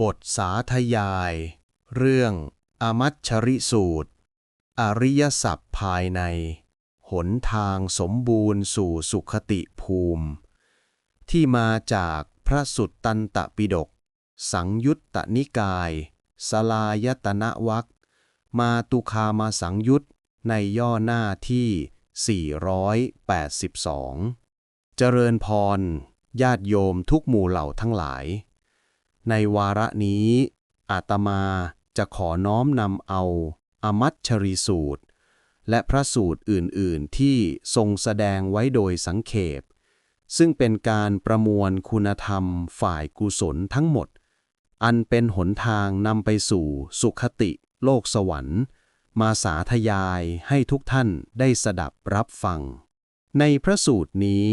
บทสาธยาย เรื่อง อมัชชริสูตร อริยสัพภายใน หนทางสมบูรณ์สู่สุขติภูมิ ที่มาจากพระสุตตันตปิฎกสังยุตตนิกาย สลายตนะวักมาตุคามาสังยุตในย่อหน้าที่ 482 เจริญพร ญาติโยมทุกหมู่เหล่าทั้งหลาย ในวาระนี้ อาตมาจะขอน้อมนำเอา อมัชชริสูตร และพระสูตรอื่น ๆ ที่ทรงแสดงไว้โดยสังเขป ซึ่งเป็นการประมวลคุณธรรมฝ่ายกุศลทั้งหมด อันเป็นหนทางนำไปสู่สุขติ โลกสวรรค์ มาสาธยายให้ทุกท่านได้สดับรับฟัง ในพระสูตรนี้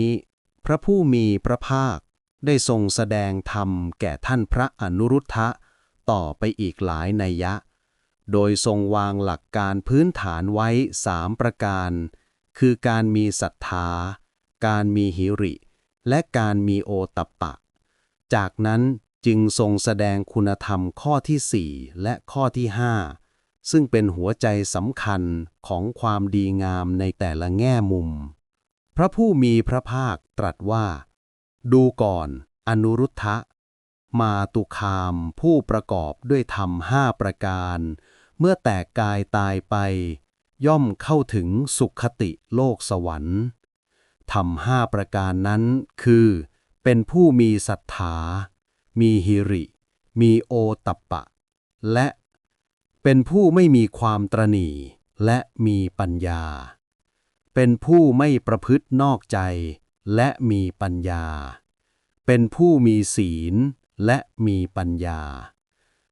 พระผู้มีพระภาค ได้ทรงแสดงธรรมแก่ท่านพระอนุรุทธะต่อไปอีกหลายนัยยะ โดยทรงวางหลักการพื้นฐานไว้สามประการ คือการมีศรัทธา การมีหิริ และการมีโอตัปปะ จากนั้นจึงทรงแสดงคุณธรรมข้อที่สี่และข้อที่ห้าซึ่งเป็นหัวใจสำคัญของความดีงามในแต่ละแง่มุม พระผู้มีพระภาคตรัสว่า ดูก่อน อนุรุทธะ มาตุคามผู้ประกอบด้วยธรรมห้าประการ เมื่อแตกกายตายไป ย่อมเข้าถึงสุขติโลกสวรรค์ธรรมห้าประการนั้นคือ เป็นผู้มีศรัทธา มีหิริ มีโอตัปปะ และ เป็นผู้ไม่มีความตรณีและมีปัญญา เป็นผู้ไม่ประพฤตินอกใจ และมีปัญญา เป็นผู้มีศีลและมีปัญญา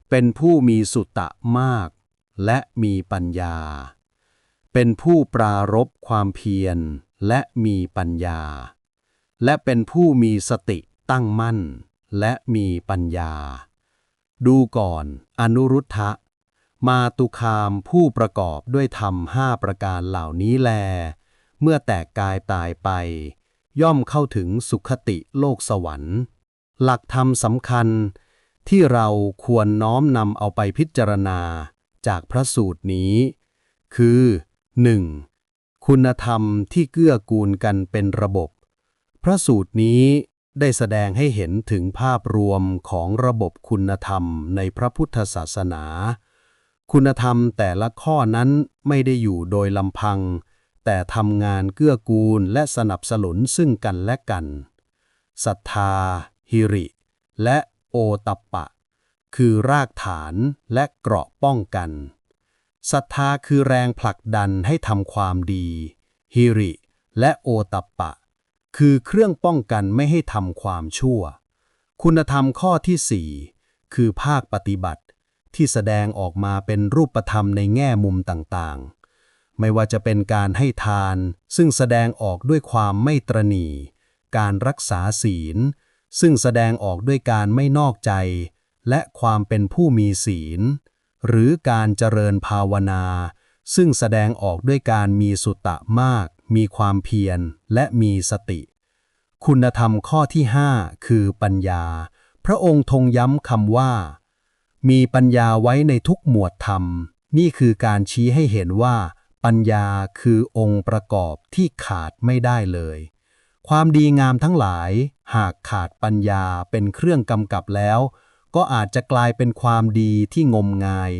เป็นผู้มีสุตะมากและมีปัญญา เป็นผู้ปรารบความเพียรและมีปัญญา และเป็นผู้มีสติตั้งมั่นและมีปัญญา ดูก่อนอนุรุทธะ มาตุคามผู้ประกอบด้วยธรรมห้าประการเหล่านี้แล เมื่อแตกกายตายไป ย่อมเข้าถึงสุขติโลกสวรรค์ หลักธรรมสำคัญที่เราควรน้อมนำเอาไปพิจารณาจากพระสูตรนี้ คือ 1. คุณธรรมที่เกื้อกูลกันเป็นระบบ พระสูตรนี้ได้แสดงให้เห็นถึงภาพรวมของระบบคุณธรรมในพระพุทธศาสนา คุณธรรมแต่ละข้อนั้นไม่ได้อยู่โดยลำพัง แต่ทำงานเกื้อกูลและสนับสนุนซึ่งกันและกันศรัทธา หิริ และโอตัปปะ คือรากฐานและเกราะป้องกันศรัทธาคือแรงผลักดันให้ทำความดี หิริ และโอตัปปะ คือเครื่องป้องกันไม่ให้ทำความชั่ว คุณธรรมข้อที่สี่คือภาคปฏิบัติที่แสดงออกมาเป็นรูปธรรมในแง่มุมต่างๆ ไม่ว่าจะเป็นการให้ทาน ซึ่งแสดงออกด้วยความไม่ตรณีการรักษาศีล ซึ่งแสดงออกด้วยการไม่นอกใจ และความเป็นผู้มีศีล หรือการเจริญภาวนา ซึ่งแสดงออกด้วยการมีสุตะมาก มีความเพียร และมีสติ คุณธรรมข้อที่ห้าคือปัญญา พระองค์ทงย้ำคำว่า มีปัญญาไว้ในทุกหมวดธรรม นี่คือการชี้ให้เห็นว่า ปัญญาคือองค์ประกอบที่ขาดไม่ได้เลย ความดีงามทั้งหลาย หากขาดปัญญาเป็นเครื่องกำกับแล้ว ก็อาจจะกลายเป็นความดีที่งมงาย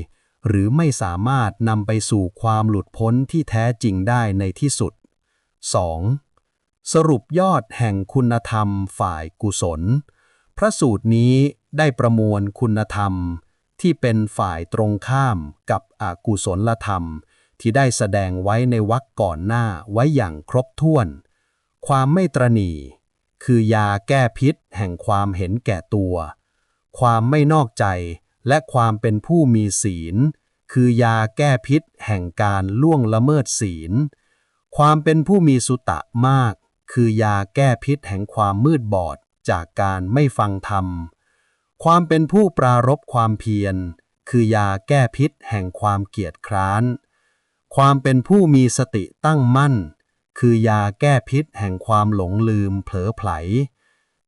หรือไม่สามารถนำไปสู่ความหลุดพ้นที่แท้จริงได้ในที่สุด 2. สรุปยอดแห่งคุณธรรมฝ่ายกุศล พระสูตรนี้ได้ประมวลคุณธรรมที่เป็นฝ่ายตรงข้ามกับอกุศลธรรม ที่ได้แสดงไว้ในวรรคก่อนหน้าไว้อย่างครบถ้วน ความไม่ตรณีคือยาแก้พิษแห่งความเห็นแก่ตัว ความไม่นอกใจและความเป็นผู้มีศีล คือยาแก้พิษแห่งการล่วงละเมิดศีล ความเป็นผู้มีสุตะมาก คือยาแก้พิษแห่งความมืดบอดจากการไม่ฟังธรรม ความเป็นผู้ปรารบความเพียร คือยาแก้พิษแห่งความเกียจคร้าน ความเป็นผู้มีสติตั้งมั่น คือยาแก้พิษแห่งความหลงลืมเผลอไผล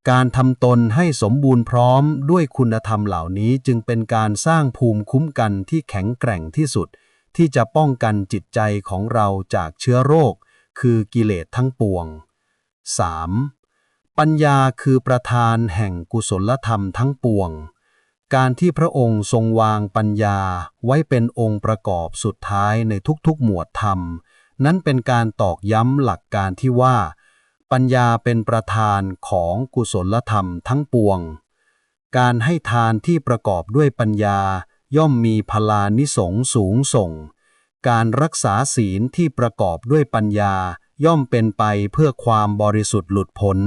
การทำตนให้สมบูรณ์พร้อมด้วยคุณธรรมเหล่านี้จึงเป็นการสร้างภูมิคุ้มกันที่แข็งแกร่งที่สุด ที่จะป้องกันจิตใจของเราจากเชื้อโรค คือกิเลสทั้งปวง 3. ปัญญาคือประธานแห่งกุศลธรรมทั้งปวง การที่พระองค์ทรงวางปัญญาไว้เป็นองค์ประกอบสุดท้ายในทุกๆหมวดธรรม นั้นเป็นการตอกย้ำหลักการที่ว่า ปัญญาเป็นประธานของกุศลธรรมทั้งปวง การให้ทานที่ประกอบด้วยปัญญาย่อมมีพลานิสงสูงส่ง การรักษาศีลที่ประกอบด้วยปัญญาย่อมเป็นไปเพื่อความบริสุทธิ์หลุดพ้น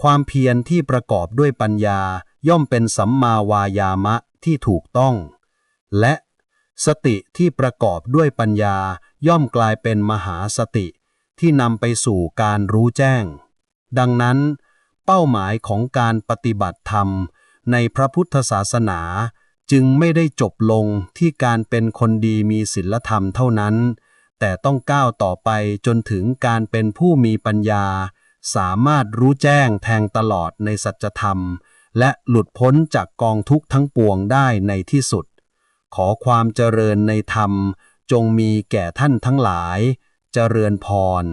ความเพียรที่ประกอบด้วยปัญญา ย่อมเป็นสัมมาวายามะที่ถูกต้อง และสติที่ประกอบด้วยปัญญาย่อมกลายเป็นมหาสติที่นำไปสู่การรู้แจ้ง ดังนั้น เป้าหมายของการปฏิบัติธรรมในพระพุทธศาสนาจึงไม่ได้จบลงที่การเป็นคนดีมีศีลธรรมเท่านั้น แต่ต้องก้าวต่อไปจนถึงการเป็นผู้มีปัญญา สามารถรู้แจ้งแทงตลอดในสัจธรรม และหลุดพ้นจากกองทุกข์ทั้งปวงได้ในที่สุด ขอความเจริญในธรรมจงมีแก่ท่านทั้งหลาย เจริญพร